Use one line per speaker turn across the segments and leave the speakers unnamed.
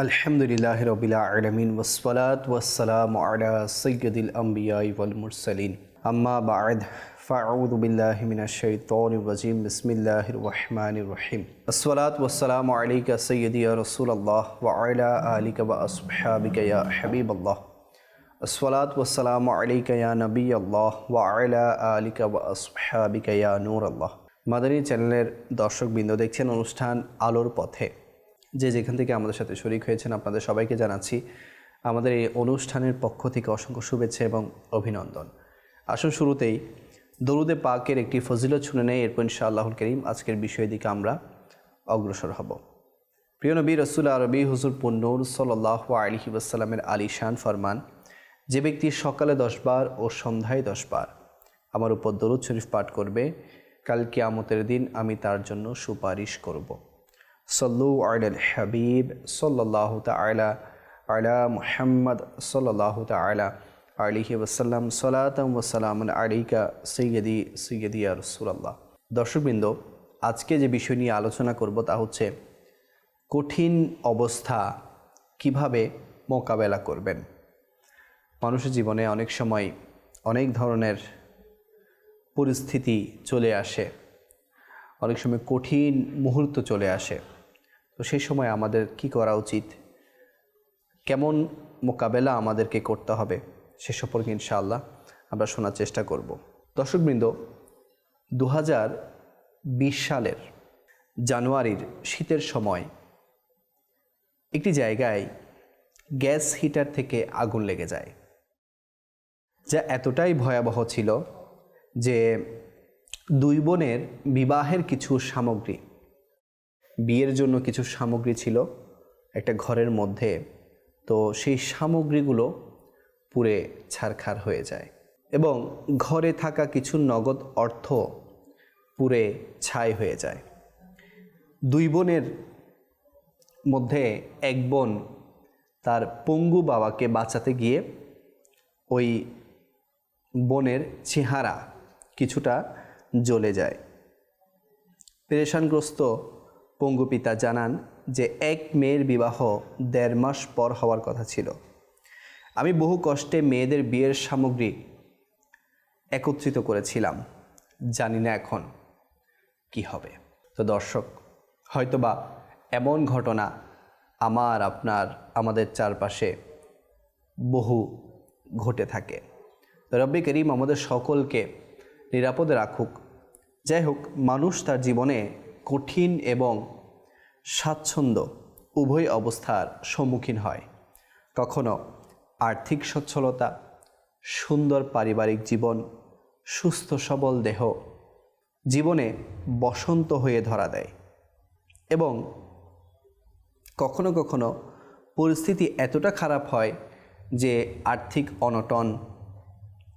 আলহামদুলিল্লাহ রবিল আলমিন ওসলাত ওসালাম আলা সৈয়দুল আম্বিয়াই ওয়াল মুরসালিন আম্মা বাদ ফাউদ বিল্লাহ মিনাশ শাইতানির রাজিম বিসমিল্লাহির রহমানির রহিম আসসালাত ওয়াসসালাম আলাইকা সাইয়্যিদি ইয়া রাসূলুল্লাহ ওয়া আলা আলিকা ওয়া আসহাবিকা ইয়া হাবিবাল্লাহ আসসালাত ওয়াসসালাম আলাইকা ইয়া নবী আল্লাহ ওয়া আলা আলিকা ওয়া আসহাবিকা ইয়া নূর আল্লাহ মাদানী চ্যানেলের দর্শকবৃন্দ দেখছেন অনুষ্ঠান আলোর পথে যে যেখান থেকে আমাদের সাথে শরিক হয়েছেন, আপনাদের সবাইকে জানাচ্ছি আমাদের এই অনুষ্ঠানের পক্ষ থেকে অসংখ্য শুভেচ্ছা এবং অভিনন্দন। আসুন শুরুতেই দরুদে পাকের একটি ফজিলত শুনে নেয় এরপর ইনশা আল্লাহুল করিম আজকের বিষয়ের দিকে আমরা অগ্রসর হব। প্রিয় নবী, রসুল আরবি হুজুর পুন্নুর সাল্লাহ আলহি ওয়াসাল্লামের আলী শান ফরমান, যে ব্যক্তি সকালে দশবার ও সন্ধ্যায় দশবার আমার উপর দরুদ শরীফ পাঠ করবে, কাল কিয়ামতের দিন আমি তার জন্য সুপারিশ করব। সল্লু আল হাবিব সাল্লাহ তালা আলা মুহাম্মদ সাল্লাহ তালা আলিহি ওসাল্লাম সালাতাম ওসালাম আলিকা সৈয়দি সৈয়দিয়া রসুলাল্লাহ। দর্শকবৃন্দ, আজকে যে বিষয় নিয়ে আলোচনা করব তা হচ্ছে কঠিন অবস্থা কীভাবে মোকাবেলা করবেন? মানুষের জীবনে অনেক সময় অনেক ধরনের পরিস্থিতি চলে আসে, অনেক সময় কঠিন মুহূর্ত চলে আসে। তো সেই সময় আমাদের কি করা উচিত? কেমন মোকাবেলা আমাদেরকে করতে হবে সে সম্পর্কে ইনশাআল্লাহ আমরা শোনার চেষ্টা করব। দর্শকবৃন্দ দু হাজার বিশ সালের জানুয়ারির শীতের সময় একটি জায়গায় গ্যাস হিটার থেকে আগুন লেগে যায়, যা এতটাই ভয়াবহ ছিল যে দুই বোনের বিবাহের কিছু সামগ্রী বিয়ের জন্য কিছু সামগ্রী ছিল একটা ঘরের মধ্যে, তো সেই সামগ্রীগুলো পুড়ে ছারখার হয়ে যায় এবং ঘরে থাকা কিছু নগদ অর্থ পুড়ে ছাই হয়ে যায়। দুই বোনের মধ্যে এক বোন তার পঙ্গু বাবাকে বাঁচাতে গিয়ে ওই বোনের চেহারা কিছুটা জ্বলে যায়। পেরেশানগ্রস্ত পঙ্গু পিতা জানান যে এক মেয়ের বিবাহ দেড় মাস পর হওয়ার কথা ছিল। আমি বহু কষ্টে মেয়েদের বিয়ের সামগ্রী একত্রিত করেছিলাম। জানি না এখন কি হবে। তো দর্শক, হয়তোবা এমন ঘটনা আমার, আপনার, আমাদের চারপাশে বহু ঘটে থাকে। রব্বি করিম আমাদের সকলকে নিরাপদে রাখুক। যাই হোক, মানুষ তার জীবনে কঠিন এবং স্বাচ্ছন্দ্য উভয় অবস্থার সম্মুখীন হয়। কখনো আর্থিক সচ্ছলতা, সুন্দর পারিবারিক জীবন, সুস্থ সবল দেহ জীবনে বসন্ত হয়ে ধরা দেয় এবং কখনো কখনো পরিস্থিতি এতটা খারাপ হয় যে আর্থিক অনটন,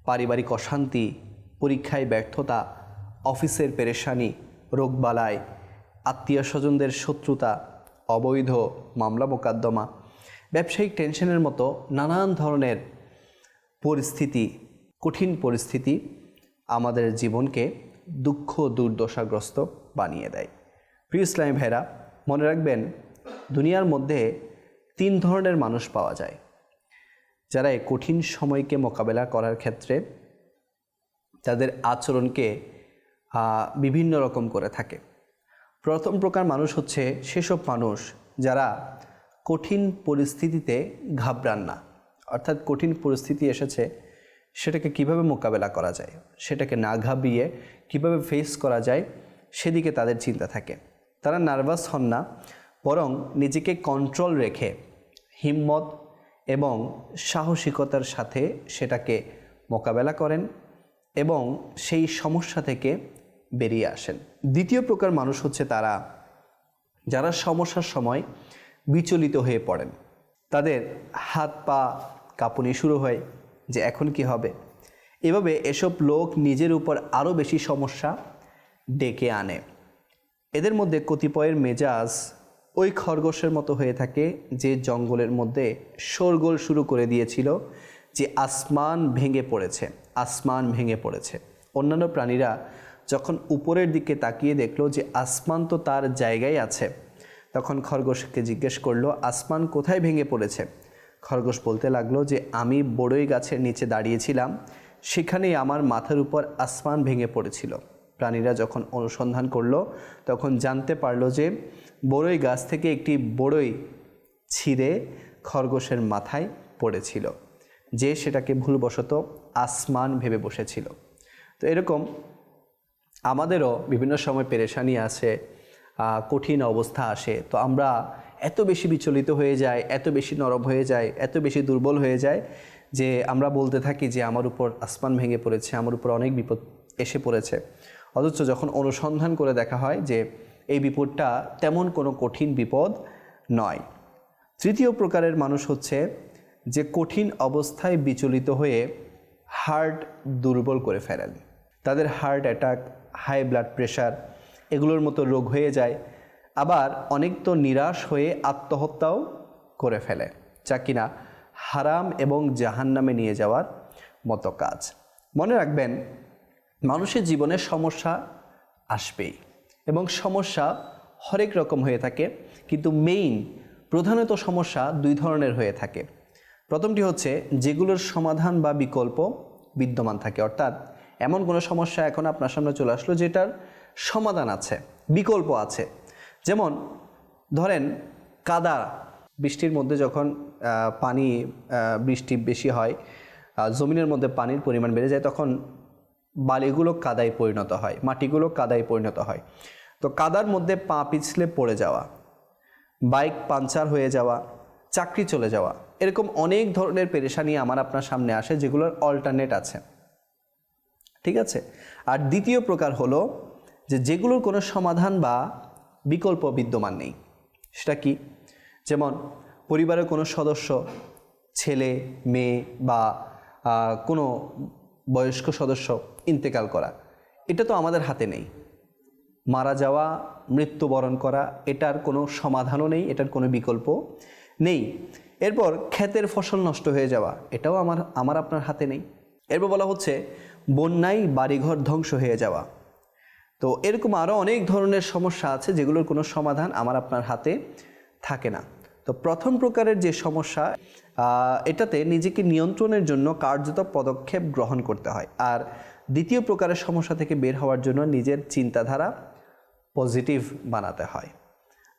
পারিবারিক অশান্তি, পরীক্ষায় ব্যর্থতা, অফিসের পেরেশানি রোগবালায় আত্মীয় স্বজনদের শত্রুতা, অবৈধ মামলা মোকদ্দমা, ব্যবসায়িক টেনশনের মতো নানান ধরনের পরিস্থিতি, কঠিন পরিস্থিতি আমাদের জীবনকে দুঃখ দুর্দশাগ্রস্ত বানিয়ে দেয়। প্রিয় ইসলামী ভাইরা, মনে রাখবেন, দুনিয়ার মধ্যে তিন ধরনের মানুষ পাওয়া যায়। যারা এই কঠিন সময়কে মোকাবেলা করার ক্ষেত্রে তাদের আচরণকে বিভিন্ন রকম করে থাকে। প্রথম প্রকার মানুষ হচ্ছে সেসব মানুষ যারা কঠিন পরিস্থিতিতে ঘাবড়ান না। অর্থাৎ কঠিন পরিস্থিতি এসেছে, সেটাকে কীভাবে মোকাবেলা করা যায়, সেটাকে না ঘাবড়িয়ে কীভাবে ফেস করা যায়, সেদিকে তাদের চিন্তা থাকে। তারা নার্ভাস হন না, বরং নিজেকে কন্ট্রোল রেখে হিম্মত এবং সাহসিকতার সাথে সেটাকে মোকাবেলা করেন এবং সেই সমস্যা থেকে বেরিয়ে আসেন। দ্বিতীয় প্রকার মানুষ হচ্ছে তারা যারা সমস্যার সময় বিচলিত হয়ে পড়েন। তাদের হাত পা কাঁপুনি শুরু হয় যে এখন কি হবে? এভাবে এসব লোক নিজের উপর আরও বেশি সমস্যা ডেকে আনে। এদের মধ্যে কতিপয়ের মেজাজ ওই খরগোশের মতো হয়ে থাকে যে জঙ্গলের মধ্যে শোরগোল শুরু করে দিয়েছিল যে আসমান ভেঙে পড়েছে, আসমান ভেঙে পড়েছে। অন্যান্য প্রাণীরা যখন উপরের দিকে তাকিয়ে দেখল যে আসমান তো তার জায়গায় আছে, তখন খরগোশকে জিজ্ঞেস করল, আসমান কোথায় ভেঙে পড়েছে? খরগোশ বলতে লাগল যে, আমি বড়ই গাছের নিচে দাঁড়িয়েছিলাম, সেখানেই আমার মাথার উপর আসমান ভেঙে পড়েছিল। প্রাণীরা যখন অনুসন্ধান করল, তখন জানতে পারল যে, বড়ই গাছ থেকে একটি বড়ই ছিঁড়ে খরগোশের মাথায় পড়েছিল, যে সেটাকে ভুলবশত আসমান ভেবে বসেছিল। তো এরকম আমাদেরও বিভিন্ন সময় পেরেশানি আসে কঠিন অবস্থা আসে। তো আমরা এত বেশি বিচলিত হয়ে যায় এত বেশি নরম হয়ে যায় এত বেশি দুর্বল হয়ে যায় যে আমরা বলতে থাকি যে আমার উপর আসমান ভেঙে পড়েছে, আমার উপর অনেক বিপদ এসে পড়েছে। অথচ যখন অনুসন্ধান করে দেখা হয় যে এই বিপদটা তেমন কোনো কঠিন বিপদ নয়। তৃতীয় প্রকারের মানুষ হচ্ছে যে কঠিন অবস্থায় বিচলিত হয়ে হার্ট দুর্বল করে ফেলেন। তাদের heart attack high blood pressure এগুলোর মতো রোগ হয়ে যায়, আবার অনেক তো নিরাশ হয়ে আত্মহত্যাও করে ফেলে, যা কিনা হারাম এবং জাহান্নামে নিয়ে যাওয়ার মতো কাজ। মনে রাখবেন, মানুষের জীবনে সমস্যা আসবেই এবং সমস্যা হরেক রকম হয়ে থাকে, কিন্তু মেইন প্রধানত সমস্যা দুই ধরনের হয়ে থাকে। প্রথমটি হচ্ছে, যেগুলোর সমাধান বা বিকল্প বিদ্যমান থাকে, অর্থাৎ এমন কোনো সমস্যা এখন আপনার সামনে চলে আসলো যেটার সমাধান আছে, বিকল্প আছে। যেমন ধরেন কাদা, বৃষ্টির মধ্যে যখন পানি বৃষ্টি বেশি হয় জমিনের মধ্যে পানির পরিমাণ বেড়ে যায়, তখন বালিগুলো কাদায় পরিণত হয়, মাটিগুলো কাদায় পরিণত হয়। তো কাদার মধ্যে পা পিছলে পড়ে যাওয়া, বাইক পাঞ্চার হয়ে যাওয়া, চাকরি চলে যাওয়া, এরকম অনেক ধরনের পেরেশানি আমার আপনার সামনে আসে যেগুলোর অল্টারনেট আছে। ঠিক আছে? আর দ্বিতীয় প্রকার হলো যে যেগুলোর কোনো সমাধান বা বিকল্প বিদ্যমান নেই। সেটা কি? যেমন পরিবারের কোনো সদস্য, ছেলে, মেয়ে বা কোনো বয়স্ক সদস্য ইন্তেকাল করা, এটা তো আমাদের হাতে নেই। মারা যাওয়া, মৃত্যুবরণ করা, এটার কোনো সমাধানও নেই, এটার কোনো বিকল্প নেই। এরপর ক্ষেতের ফসল নষ্ট হয়ে যাওয়া, এটাও আমার আমার আপনার হাতে নেই। এরপর বলা হচ্ছে বন্যায় বাড়িঘর ধ্বংস হয়ে যাওয়া। তো এরকম আরও অনেক ধরনের সমস্যা আছে যেগুলোর কোনো সমাধান আমার আপনার হাতে থাকে না। তো প্রথম প্রকারের যে সমস্যা এটাতে নিজেকে নিয়ন্ত্রণের জন্য কার্যত পদক্ষেপ গ্রহণ করতে হয়। আর দ্বিতীয় প্রকারের সমস্যা থেকে বের হওয়ার জন্য নিজের চিন্তাধারা পজিটিভ বানাতে হয়।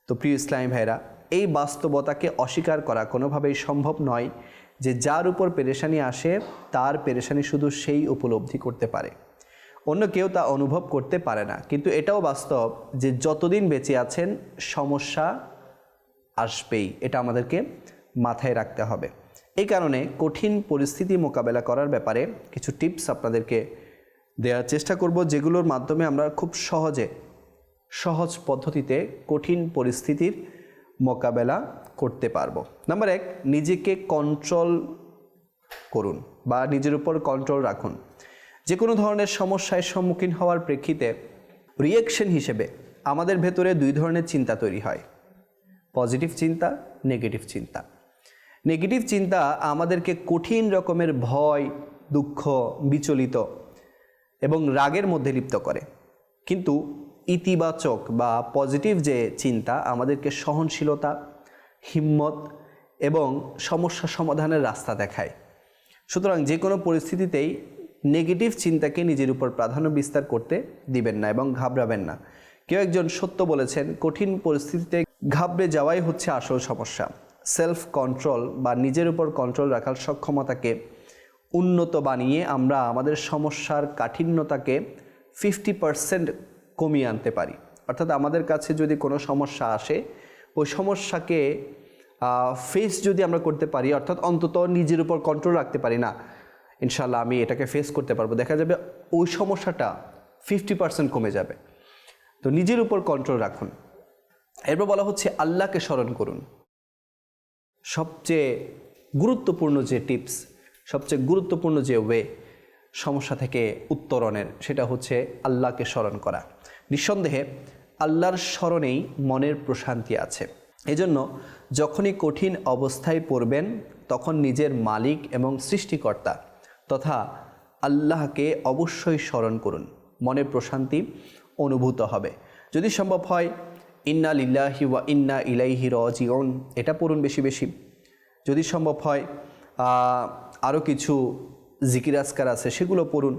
তো প্রিয় ইসলামী ভাইরা এই বাস্তবতাকে অস্বীকার করা কোনোভাবেই সম্ভব নয় যে যার উপর পেরেশানি আসে, তার পেরেশানি শুধু সেই উপলব্ধি করতে পারে। অন্য কেউ তা অনুভব করতে পারে না। কিন্তু এটাও বাস্তব যে যতদিন বেঁচে আছেন, সমস্যা আসবেই। এটা আমাদেরকে মাথায় রাখতে হবে। এই কারণে কঠিন পরিস্থিতি মোকাবেলা করার ব্যাপারে কিছু টিপস আপনাদেরকে দেওয়ার চেষ্টা করব, যেগুলোর মাধ্যমে আমরা খুব সহজে, সহজ পদ্ধতিতে কঠিন পরিস্থিতির মোকাবেলা করতে পারব। নাম্বার এক, নিজেকে কন্ট্রোল করুন বা নিজের উপর কন্ট্রোল রাখুন। যে কোনো ধরনের সমস্যায় সম্মুখীন হওয়ার প্রেক্ষিতে রিয়েকশন হিসেবে আমাদের ভেতরে দুই ধরনের চিন্তা তৈরি হয়। পজিটিভ চিন্তা নেগেটিভ চিন্তা। নেগেটিভ চিন্তা আমাদেরকে কঠিন রকমের ভয়, দুঃখ, বিচলিত এবং রাগের মধ্যে লিপ্ত করে। কিন্তু ইতিবাচক বা পজিটিভ যে চিন্তা, আমাদেরকে সহনশীলতা, হিম্মত এবং সমস্যা সমাধানের রাস্তা দেখায়। সুতরাং যে কোনো পরিস্থিতিতেই নেগেটিভ চিন্তাকে নিজের উপর প্রাধান্য বিস্তার করতে দিবেন না এবং ঘাবড়াবেন না। কেউ একজন সত্য বলেছেন, কঠিন পরিস্থিতিতে ঘাবড়ে যাওয়াই হচ্ছে আসল সমস্যা। সেলফ কন্ট্রোল বা নিজের উপর কন্ট্রোল রাখার সক্ষমতাকে উন্নত বানিয়ে আমরা আমাদের সমস্যার কাঠিন্যতাকে ফিফটি পার্সেন্ট কমিয়ে আনতে পারি। অর্থাৎ আমাদের কাছে যদি কোনো সমস্যা আসে, ওই সমস্যাকে ফেস যদি আমরা করতে পারি, অর্থাৎ অন্তত নিজের উপর কন্ট্রোল রাখতে পারি, না ইনশাল্লাহ আমি এটাকে ফেস করতে পারব। দেখা যাবে ওই সমস্যাটা ফিফটি পার্সেন্ট কমে যাবে। তো নিজের উপর কন্ট্রোল রাখুন। এরপর বলা হচ্ছে আল্লাহকে স্মরণ করুন। সবচেয়ে গুরুত্বপূর্ণ যে টিপস সবচেয়ে গুরুত্বপূর্ণ যে ওয়ে সমস্যা থেকে উত্তরণের, সেটা হচ্ছে আল্লাহকে স্মরণ করা। নিঃসন্দেহে আল্লাহর স্মরণেই মনের প্রশান্তি আছে। এজন্য যখনই কঠিন অবস্থায় পড়বেন, তখন নিজের মালিক এবং সৃষ্টিকর্তা তথা আল্লাহকে অবশ্যই স্মরণ করুন। মনের প্রশান্তি অনুভূত হবে। যদি সম্ভব হয়, ইন্না লিল্লাহি ওয়া ইন্না ইলাইহি রাজিউন এটা পড়ুন বেশি বেশি। যদি সম্ভব হয় আরও কিছু জিকির আজকার আছে, সেগুলো পড়ুন।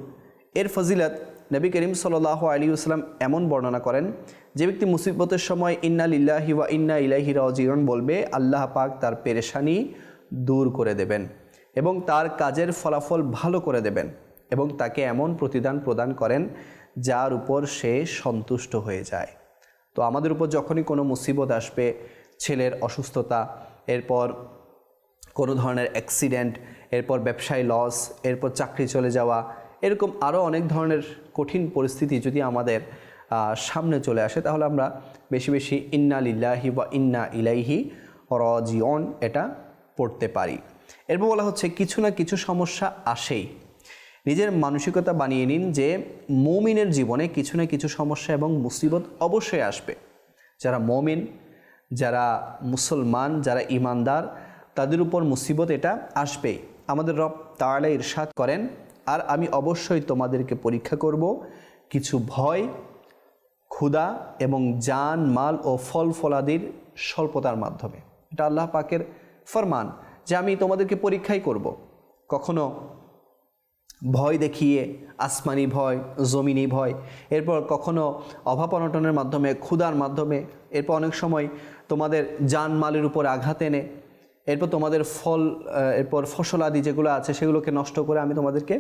এর ফজিলত নবী করিম সাল্লাহ আলী আসলাম এমন বর্ণনা করেন, যে ব্যক্তি মুসিবতের সময় ইন্না লিল্লাহি ওয়া ইন্না ইলাইহি রাজিউন বলবে, আল্লাহ পাক তার পেরেশানি দূর করে দেবেন এবং তার কাজের ফলাফল ভালো করে দেবেন এবং তাকে এমন প্রতিদান প্রদান করেন যার উপর সে সন্তুষ্ট হয়ে যায়। তো আমাদের উপর যখনই কোনো মুসিবত আসবে, ছেলের অসুস্থতা, এরপর কোনো ধরনের অ্যাক্সিডেন্ট এরপর ব্যবসায় লস এরপর চাকরি চলে যাওয়া এরকম আরও অনেক ধরনের কঠিন পরিস্থিতি যদি আমাদের সামনে চলে আসে, তাহলে আমরা বেশি বেশি ইন্না লিল্লাহি বা ইন্না ইলাইহি রজিয়ন এটা পড়তে পারি। এরপর বলা হচ্ছে কিছু না কিছু সমস্যা আসেই। নিজের মানসিকতা বানিয়ে নিন যে মৌমিনের জীবনে কিছু না কিছু সমস্যা এবং মুসিবত অবশ্যই আসবে। যারা মমিন, যারা মুসলমান, যারা ইমানদার, তাদের উপর মুসিবত এটা আসবেই। আমাদের রব তাহলে ইরশাদ করেন আর আমি অবশ্যই তোমাদেরকে পরীক্ষা করব কিছু ভয়, ক্ষুধা এবং জান, মাল ও ফল ফলাদির স্বল্পতার মাধ্যমে এটা আল্লাহ পাকের ফরমান যে আমি তোমাদেরকে পরীক্ষাই করব। কখনো ভয় দেখিয়ে, আসমানি ভয়, জমিনি ভয়, এরপর কখনো অভাব অনটনের মাধ্যমে, ক্ষুধার মাধ্যমে, এরপর অনেক সময় তোমাদের জান মালের উপর আঘাত এনে এরপর তোমাদের ফল এরপর ফসল আদি যেগুলো আছে সেগুলোকে নষ্ট করে আমি তোমাদেরকে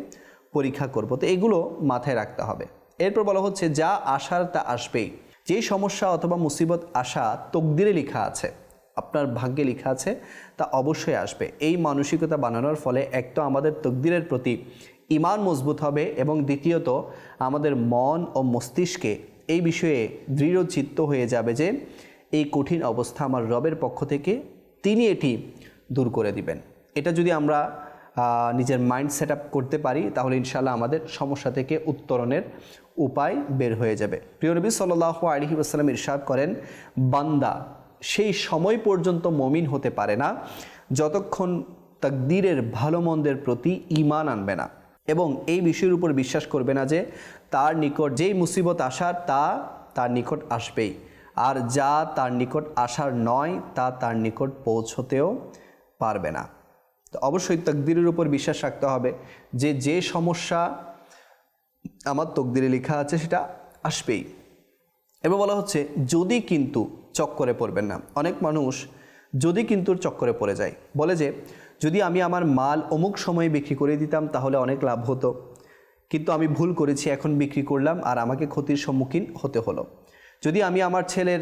পরীক্ষা করব। তো এগুলো মাথায় রাখতে হবে। এরপর বলা হচ্ছে, যা আসার তা আসবেই। যেই সমস্যা অথবা মুসিবত আসা তকদিরে লেখা আছে, আপনার ভাগ্যে লেখা আছে, তা অবশ্যই আসবে। এই মানসিকতা বানানোর ফলে এক তো আমাদের তকদিরের প্রতি ইমান মজবুত হবে এবং দ্বিতীয়ত আমাদের মন ও মস্তিষ্কে এই বিষয়ে দৃঢ় চিত্ত হয়ে যাবে যে, এই কঠিন অবস্থা আমার রবের পক্ষ থেকে, তিনি এটি দূর করে দিবেন। এটা যদি আমরা নিজের মাইন্ড সেট করতে পারি, তাহলে ইনশাল্লাহ আমাদের সমস্যা থেকে উত্তরণের উপায় বের হয়ে যাবে। প্রিয় নবী সাল্লাহ আলহি আসসালাম ইরশাদ করেন, বান্দা সেই সময় পর্যন্ত মমিন হতে পারে না, যতক্ষণ তাকদিরের ভালো মন্দের প্রতি ইমান আনবে না। এবং এই বিষয়ের উপর বিশ্বাস করবে না যে, তার নিকট যেই মুসিবত আসার, তা তার নিকট আসবেই। আর যা তার নিকট আসার নয়, তা তার নিকট পৌঁছতেও পারবে না। তো অবশ্যই তকদিরের উপর বিশ্বাস রাখতে হবে যে যে সমস্যা আমার তকদিরে লেখা আছে সেটা আসবেই। এবার বলা হচ্ছে, যদি কিন্তু চক্করে পড়বেন না। অনেক মানুষ যদি কিন্তু চক্করে পড়ে যায়। বলে যে, যদি আমি আমার মাল অমুক সময়ে বিক্রি করে দিতাম তাহলে অনেক লাভ হতো। কিন্তু আমি ভুল করেছি, এখন বিক্রি করলাম আর আমাকে ক্ষতির সম্মুখীন হতে হলো। যদি আমি আমার ছেলের,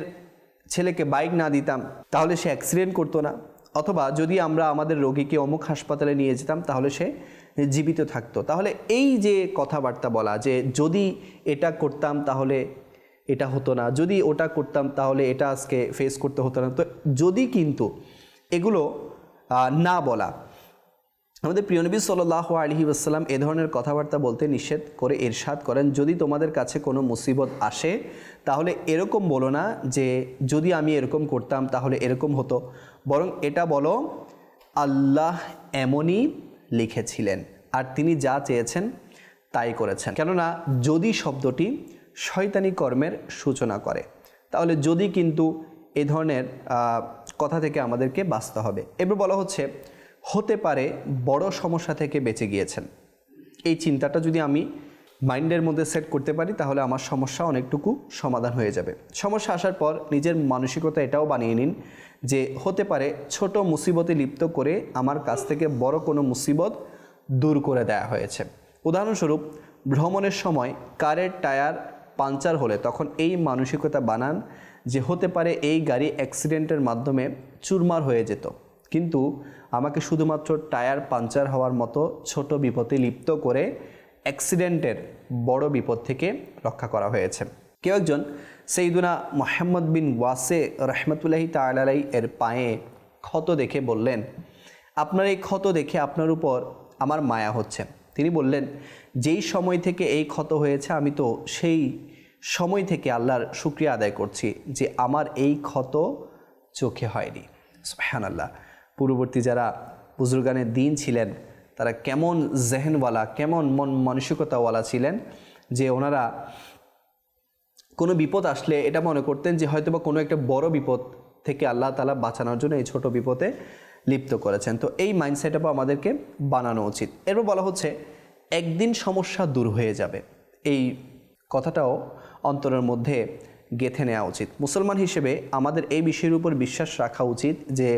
ছেলেকে বাইক না দিতাম তাহলে সে অ্যাক্সিডেন্ট করতো না। অথবা যদি আমরা আমাদের রোগীকে অমুক হাসপাতালে নিয়ে যেতাম, তাহলে সে জীবিত থাকতো। তাহলে এই যে কথাবার্তা বলা, যে যদি এটা করতাম তাহলে এটা হতো না, যদি ওটা করতাম তাহলে এটা আজকে ফেস করতে হতো না, তো যদি কিন্তু এগুলো না বলা আমাদের প্রিয়নবী সাল্লাহ আলহি আসসালাম এ ধরনের কথাবার্তা বলতে নিষেধ করে এরশাদ করেন, যদি তোমাদের কাছে কোনো মুসিবত আসে, তাহলে এরকম বলো না যে যদি আমি এরকম করতাম, তাহলে এরকম হতো। বরং এটা বলো, আল্লাহ এমনই লিখেছিলেন আর তিনি যা চেয়েছেন তাই করেছেন। কেননা যদি শব্দটি শয়তানি কর্মের সূচনা করে, তাহলে যদি কিন্তু এ ধরনের কথা থেকে আমাদেরকে বাঁচতে হবে। এবার বলা হচ্ছে হতে পারে বড় সমস্যা থেকে বেঁচে গিয়েছেন। এই চিন্তাটা যদি আমি মাইন্ডের মধ্যে সেট করতে পারি, তাহলে আমার সমস্যা অনেকটুকু সমাধান হয়ে যাবে। সমস্যা আসার পর নিজের মানসিকতা এটাও বানিয়ে নিন যে হতে পারে ছোট মুসিবতে লিপ্ত করে আমার কাছ থেকে বড় কোনো মুসিবত দূর করে দেয়া হয়েছে। উদাহরণস্বরূপ, ভ্রমণের সময় কারের টায়ার পাঞ্চার হলে তখন এই মানসিকতা বানান যে হতে পারে এই গাড়ি অ্যাক্সিডেন্টের মাধ্যমে চুরমার হয়ে যেত। কিন্তু আমাকে শুধুমাত্র টায়ার পাঞ্চার হওয়ার মতো ছোট বিপদে লিপ্ত করে অ্যাক্সিডেন্টের বড় বিপদ থেকে রক্ষা করা হয়েছে। কেউ একজন সেইদুনা মোহাম্মদ বিন ওয়াসে রহমতুল্লাহি তালাই এর পায়ে ক্ষত দেখে বললেন, আপনার এই ক্ষত দেখে আপনার উপর আমার মায়া হচ্ছে। তিনি বললেন, যেই সময় থেকে এই ক্ষত হয়েছে, আমি তো সেই সময় থেকে আল্লাহর শুক্রিয়া আদায় করছি যে আমার এই ক্ষত চোখে হয়নি। হ্যান আল্লাহ পূর্ববর্তী যারা বুজুর্গানের দিন ছিলেন, তারা কেমন জেহেনওয়ালা, কেমন মন মানসিকতাওয়ালা ছিলেন যে ওনারা কোনো বিপদ আসলে এটা মনে করতেন যে হয়তো বা কোনো একটা বড় বিপদ থেকে আল্লাহ তালা বাঁচানোর জন্য এই ছোট বিপদে লিপ্ত করেছেন। তো এই মাইন্ডসেট আপও আমাদেরকে বানানো উচিত। এরপর বলা হচ্ছে, একদিন সমস্যা দূর হয়ে যাবে। এই কথাটাও অন্তরের মধ্যে গেথে নেওয়া উচিত। মুসলমান হিসেবে আমাদের এই বিষয়ের উপর বিশ্বাস রাখা উচিত যে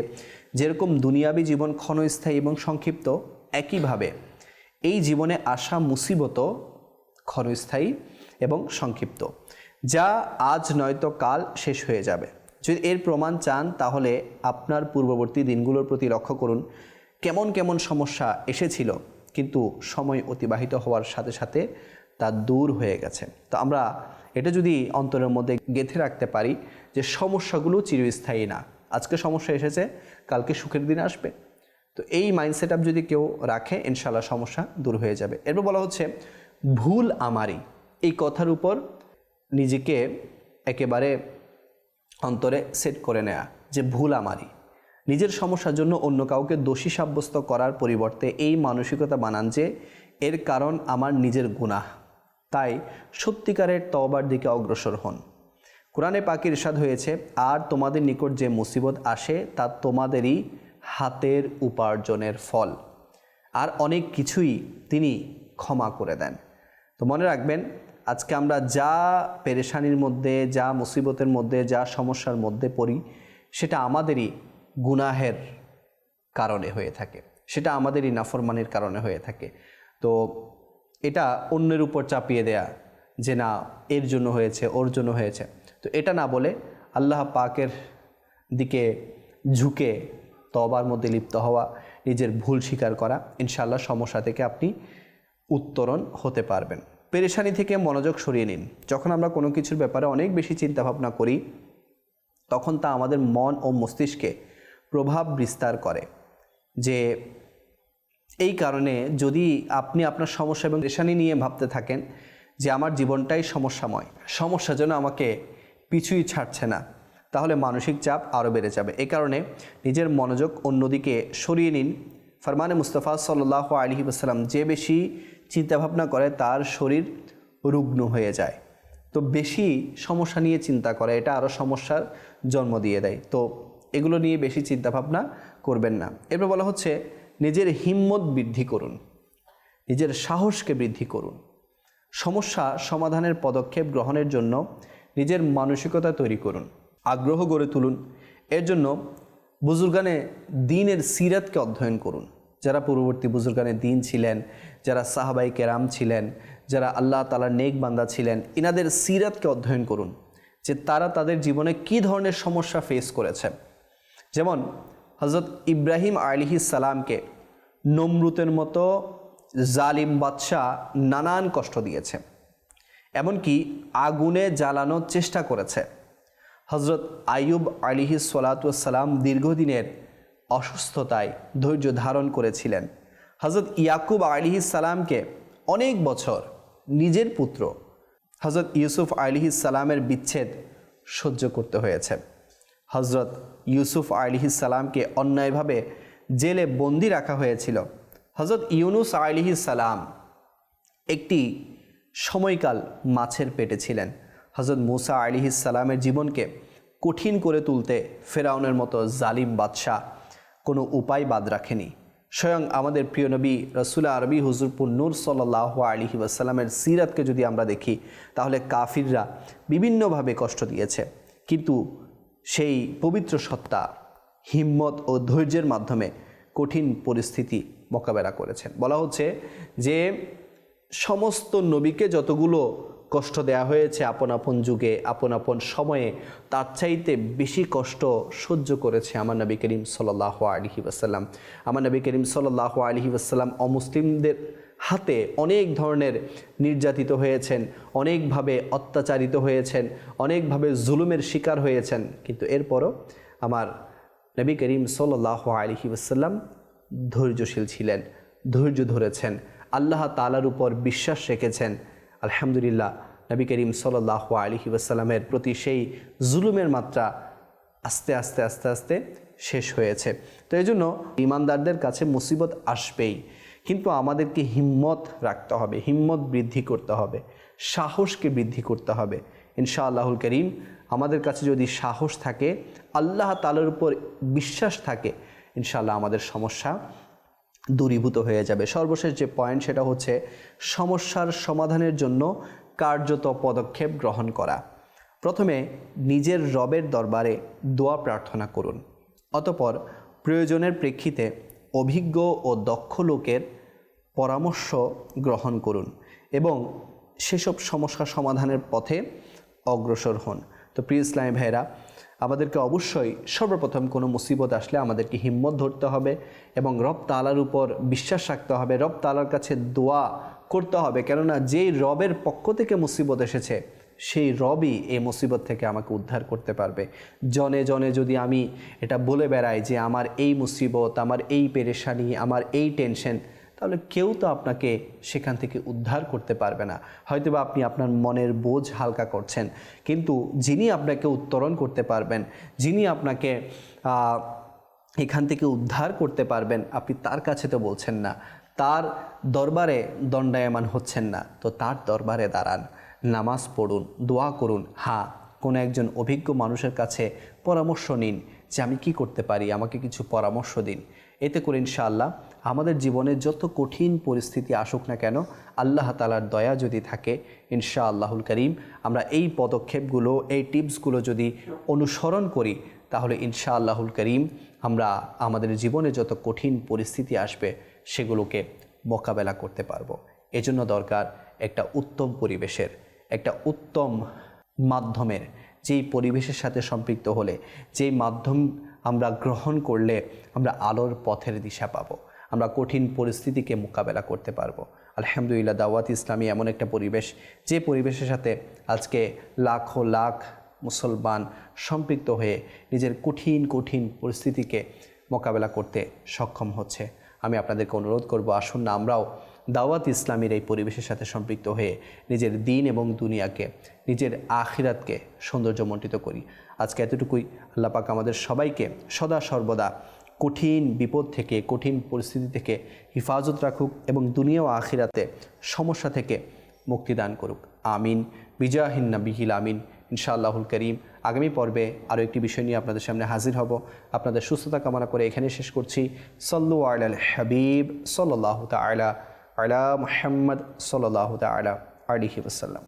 যেরকম দুনিয়াবী জীবন ক্ষণস্থায়ী এবং সংক্ষিপ্ত, একইভাবে এই জীবনে আসা মুসিবতও ক্ষণস্থায়ী এবং সংক্ষিপ্ত, যা আজ নয়তো কাল শেষ হয়ে যাবে। যদি এর প্রমাণ চান, তাহলে আপনার পূর্ববর্তী দিনগুলোর প্রতি লক্ষ্য করুন, কেমন কেমন সমস্যা এসেছিল, কিন্তু সময় অতিবাহিত হওয়ার সাথে সাথে তা দূর হয়ে গেছে। তো আমরা এটা যদি অন্তরের মধ্যে গেঁথে রাখতে পারি যে সমস্যাগুলো চিরস্থায়ী না। আজকে সমস্যা এসেছে, কালকে সুখের দিন আসবে। তো এই মাইন্ডসেট আপ যদি কেউ রাখে ইনশাল্লাহ সমস্যা দূর হয়ে যাবে। এরপর বলা হচ্ছে, ভুল আমারই। এই কথার উপর নিজেকে একেবারে অন্তরে সেট করে নেয়া, যে ভুল আমারই। নিজের সমস্যার জন্য অন্য কাউকে দোষী সাব্যস্ত করার পরিবর্তে এই মানসিকতা বানান যে, এর কারণ আমার নিজের গুনাহ। তাই সত্যিকারের তওবার দিকে অগ্রসর হন। কোরআনে পাকির ইরশাদ হয়েছে, আর তোমাদের নিকট যে মুসিবত আসে, তা তোমাদেরই হাতের উপার্জনের ফল। আর অনেক কিছুই তিনি ক্ষমা করে দেন। তো মনে রাখবেন, আজকে আমরা যা পেরেশানির মধ্যে, যা মুসিবতের মধ্যে, যা সমস্যার মধ্যে পড়ি, সেটা আমাদেরই গুনাহের কারণে হয়ে থাকে। সেটা আমাদেরই নাফরমানির কারণে হয়ে থাকে। তো এটা অন্যের উপর চাপিয়ে দেয়া যে না, এর জন্য হয়েছে, ওর জন্য হয়েছে। তো এটা না বলে আল্লাহ পাকের দিকে ঝুঁকে তবার মধ্যে লিপ্ত হওয়া, নিজের ভুল স্বীকার করা ইনশাল্লাহ সমস্যা থেকে আপনি উত্তরণ হতে পারবেন। পেরেশানি থেকে মনোযোগ সরিয়ে নিন। যখন আমরা কোনো কিছুর ব্যাপারে অনেক বেশি চিন্তাভাবনা করি, তখন তা আমাদের মন ও মস্তিষ্কে প্রভাব বিস্তার করে। যে এই কারণে যদি আপনি আপনার সমস্যা এবং পেরেশানি নিয়ে ভাবতে থাকেন যে আমার জীবনটাই সমস্যাময়, সমস্যা যেন আমাকে পিছুই ছাড়ছে না। তাহলে মানসিক চাপ আরও বেড়ে যাবে। এই কারণে নিজের মনোযোগ অন্যদিকে সরিয়ে নিন। ফরমানে মুস্তফা সাল্লাহ আলহি আসসালাম যে বেশি চিন্তাভাবনা করে, তার শরীর রুগ্ন হয়ে যায়। তো বেশি সমস্যা নিয়ে চিন্তা করে, এটা আরও সমস্যার জন্ম দিয়ে দেয়। তো এগুলো নিয়ে বেশি চিন্তাভাবনা করবেন না। এরপর বলা হচ্ছে, নিজের হিম্মত বৃদ্ধি করুন। নিজের সাহসকে বৃদ্ধি করুন। সমস্যা সমাধানের পদক্ষেপ গ্রহণের জন্য নিজের মানসিকতা তৈরি করুন, আগ্রহ গড়ে তুলুন। এর জন্য বুজুর্গানে দিনের সিরাতকে অধ্যয়ন করুন। যারা পূর্ববর্তী বুজুর্গানে দিন ছিলেন, যারা সাহাবাই কেরাম ছিলেন, যারা আল্লাহ তালার নেক বান্দা ছিলেন, ইনাদের সিরাতকে অধ্যয়ন করুন যে তারা তাদের জীবনে কী ধরনের সমস্যা ফেস করেছে। যেমন হজরত ইব্রাহিম আলিহিস সালামকে নমরুতের মতো জালিম বাদশাহ নানান কষ্ট দিয়েছে। এমনকি আগুনে জ্বালানোর চেষ্টা করেছে। হজরত আইয়ুব আলিহি সালাতাম দীর্ঘদিনের অসুস্থতায় ধৈর্য ধারণ করেছিলেন। হজরত ইয়াকুব আলিহি সালামকে অনেক বছর নিজের পুত্র হজরত ইউসুফ আলিহি সালামের বিচ্ছেদ সহ্য করতে হয়েছে। হজরত ইউসুফ আলিহি সালামকে অন্যায়ভাবে জেলে বন্দি রাখা হয়েছিল। হজরত ইউনুস আলিহি সালাম একটি সময়কাল মাছের পেটে ছিলেন। হজরত মুসা সালামের জীবনকে কঠিন করে তুলতে ফেরাউনের মতো জালিম বাদশাহ কোনো উপায় বাদ রাখেনি। স্বয়ং আমাদের প্রিয় নবী রসুল্লা আরবি হুজুরপুর নূর সাল্লাহ আলিহি সিরাতকে যদি আমরা দেখি, তাহলে কাফিররা বিভিন্নভাবে কষ্ট দিয়েছে। কিন্তু সেই পবিত্র সত্তা, হিম্মত ও ধৈর্যের মাধ্যমে কঠিন পরিস্থিতি মোকাবেলা করেছেন। বলা হচ্ছে যে সমস্ত নবীকে যতগুলো কষ্ট দেয়া হয়েছে আপন আপন যুগে, আপন আপন সময়ে, তার চাইতে বেশি কষ্ট সহ্য করেছে আমার নবী করিম সাল্লাহ আলহি ওয়াসাল্লাম। আমার নবী করিম সাল্লাহ আলহি ওয়াসাল্লাম অমুসলিমদের হাতে অনেক ধরনের নির্যাতিত হয়েছেন, অনেকভাবে অত্যাচারিত হয়েছেন, অনেকভাবে জুলুমের শিকার হয়েছেন। কিন্তু এরপরও আমার নবী করিম সাল্লাহ আলহি ওয়াসাল্লাম ধৈর্যশীল ছিলেন, ধৈর্য ধরেছেন। আল্লাহ তালার উপর বিশ্বাস রেখেছেন। আলহামদুলিল্লাহ, নবী করিম সাল্লাহ আলহি ওয়াসাল্লামের প্রতি সেই জুলুমের মাত্রা আস্তে আস্তে আস্তে আস্তে শেষ হয়েছে। তো এই জন্য ইমানদারদের কাছে মুসিবত আসবেই, কিন্তু আমাদেরকে হিম্মত রাখতে হবে, হিম্মত বৃদ্ধি করতে হবে, সাহসকে বৃদ্ধি করতে হবে। ইনশা আল্লাহুল করিম, আমাদের কাছে যদি সাহস থাকে, আল্লাহ তালার উপর বিশ্বাস থাকে, ইনশাআল্লাহ আমাদের সমস্যা দূরীভূত হয়ে যাবে। সর্বশেষ যে পয়েন্ট সেটা হচ্ছে সমস্যার সমাধানের জন্য কার্যত পদক্ষেপ গ্রহণ করা। প্রথমে নিজের রবের দরবারে দোয়া প্রার্থনা করুন। অতপর প্রয়োজনের প্রেক্ষিতে অভিজ্ঞ ও দক্ষ লোকের পরামর্শ গ্রহণ করুন এবং সেসব সমস্যা সমাধানের পথে অগ্রসর হন। তো প্রিয় ইসলামী ভাইরা আমাদেরকে অবশ্যই সর্বপ্রথম কোনো মুসিবত আসলে আমাদেরকে হিম্মত ধরতে হবে এবং রব তালার উপর বিশ্বাস রাখতে হবে। রব তালার কাছে দোয়া করতে হবে। কেননা যেই রবের পক্ষ থেকে মুসিবত এসেছে, সেই রবই এই মুসিবত থেকে আমাকে উদ্ধার করতে পারবে। জনে জনে যদি আমি এটা বলে বেড়াই যে আমার এই মুসিবত, আমার এই পেরেশানি, আমার এই টেনশন তাহলে কেউ তো আপনাকে সেখান থেকে উদ্ধার করতে পারবে না। হয়তোবা আপনি আপনার মনের বোঝ হালকা করছেন, কিন্তু যিনি আপনাকে উত্তরণ করতে পারবেন, যিনি আপনাকে এখান থেকে উদ্ধার করতে পারবেন, আপনি তার কাছে তো বলছেন না। তার দরবারে দণ্ডায়মান হচ্ছেন না, তো তার দরবারে দাঁড়ান, নামাজ পড়ুন, দোয়া করুন। হ্যাঁ কোনো একজন অভিজ্ঞ মানুষের কাছে পরামর্শ নিন যে আমি কি করতে পারি, আমাকে কিছু পরামর্শ দিন। এতে করে ইনশাআল্লাহ আমাদের জীবনে যত কঠিন পরিস্থিতি আসুক না কেন, আল্লাহ তালার দয়া যদি থাকে ইনশা আল্লাহুল করিম, আমরা এই পদক্ষেপগুলো, এই টিপসগুলো যদি অনুসরণ করি, তাহলে ইনশা আল্লাহুল করিম আমরা আমাদের জীবনে যত কঠিন পরিস্থিতি আসবে, সেগুলোকে মোকাবেলা করতে পারব। এজন্য দরকার একটা উত্তম পরিবেশের, একটা উত্তম মাধ্যমের যেই পরিবেশের সাথে সম্পৃক্ত হলে, যেই মাধ্যম আমরা গ্রহণ করলে আমরা আলোর পথের দিশা পাবো, আমরা কঠিন পরিস্থিতিকে মোকাবেলা করতে পারব। আলহামদুলিল্লাহ, দাওয়াত ইসলামী এমন একটা পরিবেশ, যে পরিবেশের সাথে আজকে লাখো লাখ মুসলমান সম্পৃক্ত হয়ে নিজের কঠিন কঠিন পরিস্থিতিকে মোকাবেলা করতে সক্ষম হচ্ছে। আমি আপনাদেরকে অনুরোধ করব, আসুন না আমরাও দাওয়াত ইসলামের এই পরিবেশের সাথে সম্পৃক্ত হয়ে নিজের দিন এবং দুনিয়াকে, নিজের আখিরাতকে সৌন্দর্যমণ্ডিত করি। আজকে এতটুকুই। আল্লাহ পাক আমাদের সবাইকে সদা সর্বদা কঠিন বিপদ থেকে, কঠিন পরিস্থিতি থেকে হিফাজত রাখুক এবং দুনিয়া ও আখিরাতে সমস্যা থেকে মুক্তিদান করুক। আমিন। বিজয়াহিন্না বিহিল আমিন। ইনশাআল্লাহুল করিম। আগামী পর্বে আরও একটি বিষয় নিয়ে আপনাদের সামনে হাজির হব। আপনাদের সুস্থতা কামনা করে এখানে শেষ করছি। সল্লু আল হাবিব সাল্লাহ তালা আলা মোহাম্মদ সাল্লাহ তালা আলিহি ওসাল্লাম